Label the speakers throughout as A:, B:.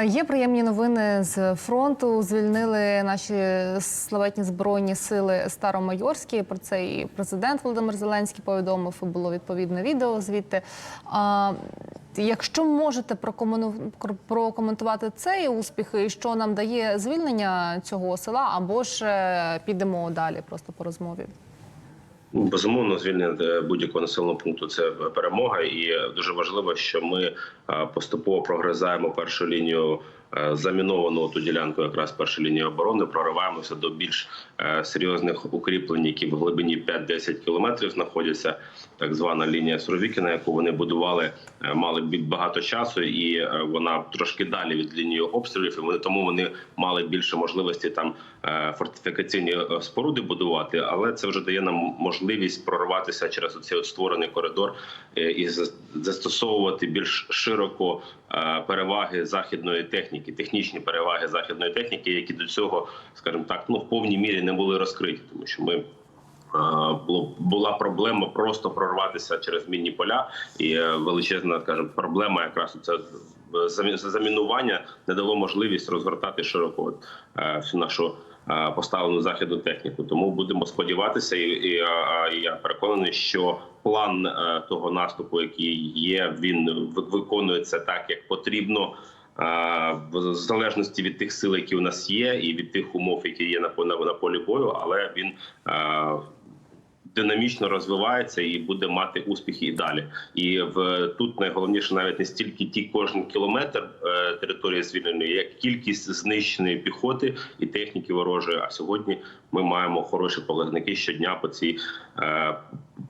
A: Є приємні новини з фронту. Звільнили наші славетні збройні сили Старомайорські. Про це і президент Володимир Зеленський повідомив. і Було відповідне відео звідти. А, якщо можете прокоментувати цей успіх, і що нам дає звільнення цього села, або ж е, підемо далі, просто по розмові.
B: Ну, Безумовно, звільнення будь-якого населеного пункту це перемога, і е, дуже важливо, що ми е, поступово прогризаємо першу лінію заміновану ту ділянку, якраз першу лінію оборони, прориваємося до більш е, серйозних укріплень, які в глибині 5-10 кілометрів знаходяться. Так звана лінія Суровікіна, яку вони будували, е, мали багато часу, і е, вона трошки далі від лінії обстрілів. І вони тому вони мали більше можливості там е, фортифікаційні е, споруди будувати, але це вже дає нам можливість прорватися через оцей от створений коридор е, і за- застосовувати більш широко е, переваги західної техніки, технічні переваги західної техніки, які до цього, скажімо так, ну в повній мірі не були розкриті, тому що ми. Була проблема просто прорватися через мінні поля, і е, величезна скажімо, проблема якраз це замінування не дало можливість розгортати широко е, всю нашу е, поставлену західну техніку. Тому будемо сподіватися, і, і, е, я переконаний, що план того наступу, який є, він ви- виконується так, як потрібно. В залежності від тих сил, які у нас є, і від тих умов, які є на, на, полі бою, але він динамічно розвивається і буде мати успіхи і далі. І в тут найголовніше навіть не стільки ті кожен кілометр е, території звільненої, як кількість знищеної піхоти і техніки ворожої. А сьогодні ми маємо хороші показники щодня по цій е,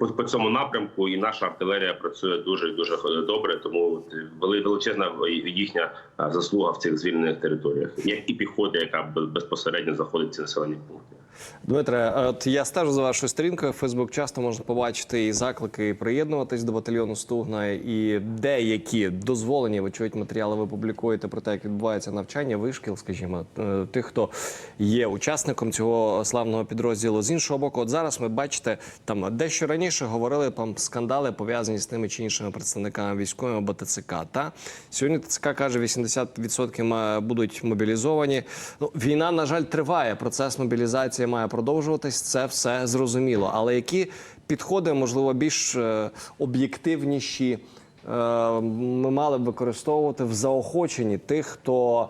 B: по, по цьому напрямку. І наша артилерія працює дуже дуже добре. Тому вели- величезна їхня заслуга в цих звільнених територіях, як і піхота, яка безпосередньо заходить в ці населені пункти.
C: Дмитре, от я стежу за вашою сторінкою. Фейсбук часто можна побачити і заклики приєднуватись до батальйону Стугна, і деякі дозволені вочевидь матеріали ви публікуєте про те, як відбувається навчання, вишкіл, скажімо, е, тих, хто є учасником цього славного підрозділу. З іншого боку, от зараз ми бачите, там дещо раніше говорили там скандали пов'язані з тими чи іншими представниками військовими або ТЦК. Та сьогодні ТЦК каже, 80% будуть мобілізовані. Ну, війна, на жаль, триває. Процес мобілізації має продовжуватись. Це все зрозуміло. Але які підходи, можливо, більш е, об'єктивніші е, ми мали б використовувати в заохоченні тих, хто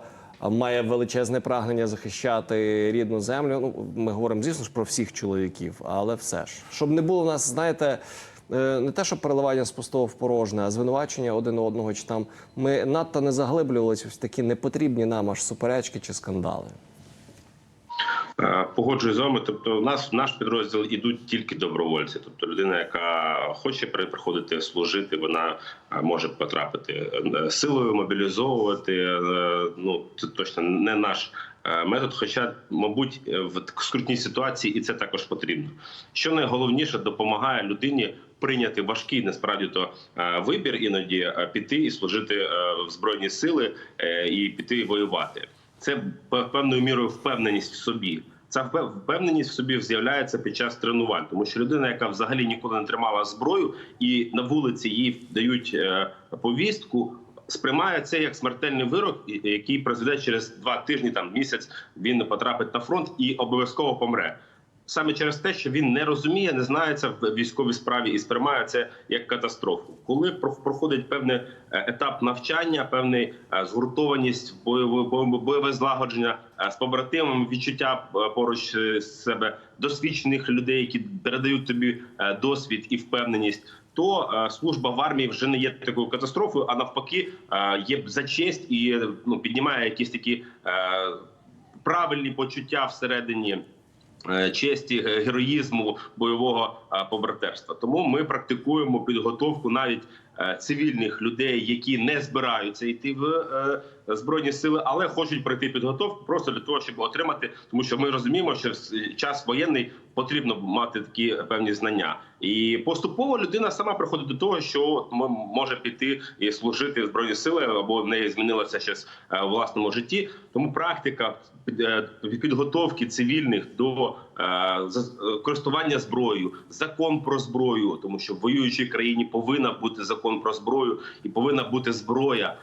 C: має величезне прагнення захищати рідну землю. Ну, ми говоримо, звісно ж, про всіх чоловіків, але все ж, щоб не було в нас, знаєте. е, Не те, що переливання з пустого в порожне, а звинувачення один одного, чи там ми надто не заглиблювалися в такі непотрібні нам аж суперечки чи скандали.
B: Е, Погоджуюсь з вами. Тобто, в нас в наш підрозділ ідуть тільки добровольці. Тобто, людина, яка хоче приходити служити, вона е, може потрапити Е, силою, мобілізовувати. Ну це точно не наш. Метод, хоча, мабуть, в скрутній ситуації і це також потрібно. Що найголовніше допомагає людині прийняти важкий насправді то вибір іноді піти і служити в збройні сили і піти воювати це певною мірою впевненість в собі. Ця впевненість в собі з'являється під час тренувань, тому що людина, яка взагалі ніколи не тримала зброю, і на вулиці їй дають е, повістку. Сприймає це як смертельний вирок, який призведе через два тижні, там місяць він потрапить на фронт і обов'язково помре. Саме через те, що він не розуміє, не знається в військовій справі і сприймає це як катастрофу. Коли про- проходить певний е, етап навчання, певний е, згуртованість, бойове бойове- злагодження е, з побратимами, відчуття поруч з себе досвідчених людей, які передають тобі досвід і впевненість. То служба в армії вже не є такою катастрофою, а навпаки, є за честь і ну піднімає якісь такі правильні почуття всередині честі, героїзму бойового е, побратерства. Тому ми практикуємо підготовку навіть е, цивільних людей, які не збираються йти в е, збройні сили, але хочуть пройти підготовку просто для того, щоб отримати, тому що ми розуміємо, що в час воєнний потрібно мати такі певні знання, і поступово людина сама приходить до того, що може піти і служити в збройні сили, або в неї змінилося щось е, у власному житті. Тому практика під- е, підготовки цивільних до е, е, користування зброєю, закон про зброю, тому що в воюючій країні повинна бути закон про зброю і повинна бути зброя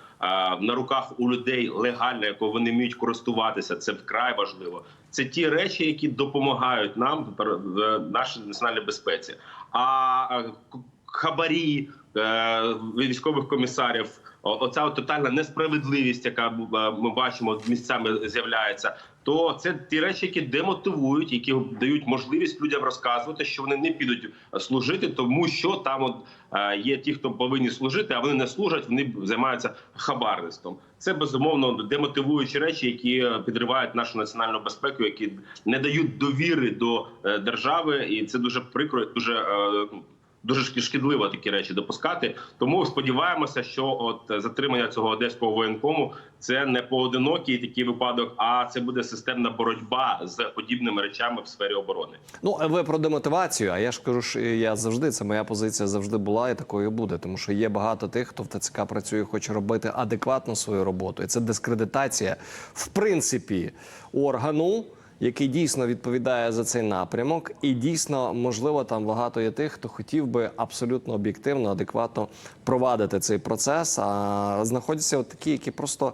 B: на руках у людей легальна, якою вони вміють користуватися. Це вкрай важливо. Це ті речі, які допомагають нам в нашій національній безпеці. А хабарі е, військових комісарів. Оця тотальна несправедливість, яка е, ми бачимо місцями з'являється, то це ті речі, які демотивують, які дають можливість людям розказувати, що вони не підуть служити, тому що там от е, є ті, хто повинні служити, а вони не служать, вони займаються хабарництвом. Це безумовно демотивуючі речі, які е, підривають нашу національну безпеку, які не дають довіри до е, держави, і це дуже прикро, дуже. Дуже шкідливо такі речі допускати. Тому сподіваємося, що от затримання цього одеського воєнкому це не поодинокий такий випадок, а це буде системна боротьба з подібними речами в сфері оборони.
C: Ну, а ви про демотивацію. А я ж кажу, що я завжди це моя позиція завжди була і такою буде. Тому що є багато тих, хто в ТЦК працює, хоче робити адекватно свою роботу. І це дискредитація, в принципі, органу. Який дійсно відповідає за цей напрямок, і дійсно можливо там багато є тих, хто хотів би абсолютно об'єктивно, адекватно провадити цей процес. А знаходяться от такі, які просто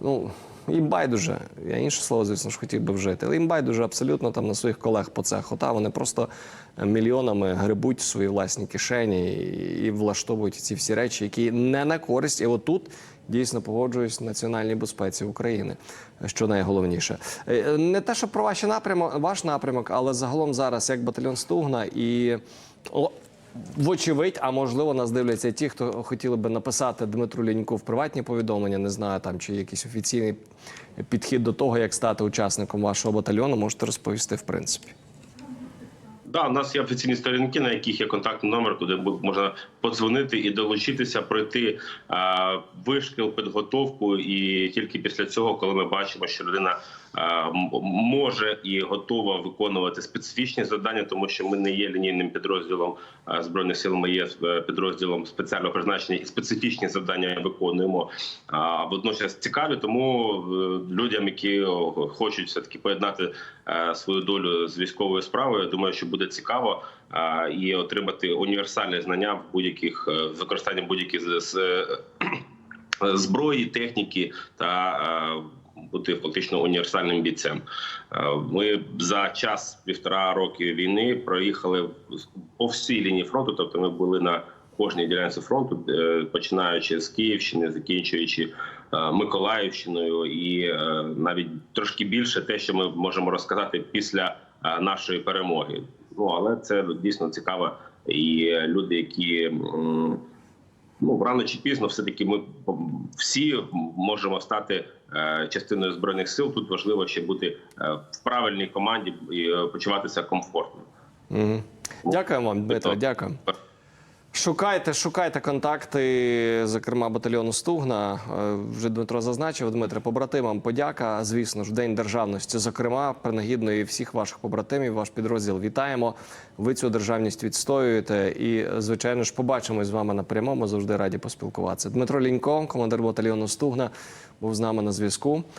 C: ну їм байдуже. Я інше слово, звісно ж, хотів би вжити, але їм байдуже абсолютно там на своїх колег по цеху. Та вони просто мільйонами грибуть свої власні кишені і, і влаштовують ці всі речі, які не на користь. І отут дійсно погоджуюсь національній безпеці України, що найголовніше. Е, Не те, що про ваші напрямок, ваш напрямок, але загалом зараз як батальйон Стугна і. Вочевидь, а можливо, нас дивляться ті, хто хотіли би написати Дмитру Ліньку в приватні повідомлення. Не знаю, там чи якийсь офіційний підхід до того, як стати учасником вашого батальйону, можете розповісти в принципі.
B: Да, у нас є офіційні сторінки, на яких є контактний номер, куди можна подзвонити і долучитися, пройти вишкіл, підготовку. І тільки після цього, коли ми бачимо, що людина може і готова виконувати специфічні завдання, тому що ми не є лінійним підрозділом збройних сил. Ми є е, підрозділом спеціального призначення і специфічні завдання виконуємо. Водночас цікаві, тому е, людям, які хочуть все таки поєднати е, свою долю з військовою справою, думаю, що буде цікаво і отримати універсальне знання в будь-яких е, будь-яких е, зброї, техніки та е, бути фактично універсальним бійцем. Е, Ми за час півтора роки війни проїхали по всій лінії фронту, тобто ми були на кожній ділянці фронту, е, починаючи з Київщини, закінчуючи е, Миколаївщиною, і навіть трошки більше те, що ми можемо розказати після нашої перемоги. Ну але це дійсно цікаво. І люди, які ну рано чи пізно, все таки ми всі можемо стати е, частиною збройних сил. Тут важливо ще бути е, в правильній команді і е, почуватися комфортно.
C: Угу. Дякую вам, Дмитро. Дякую. Шукайте, шукайте контакти, зокрема батальйону Стугна. Е, Вже Дмитро зазначив. Дмитре, побратимам подяка. Звісно ж, День державності. Зокрема, принагідно і всіх ваших побратимів, ваш підрозділ вітаємо. Ви цю державність відстоюєте. І, звичайно ж, побачимось з вами на прямому. Завжди раді поспілкуватися. Дмитро Лінько, командир батальйону Стугна, був з нами на зв'язку.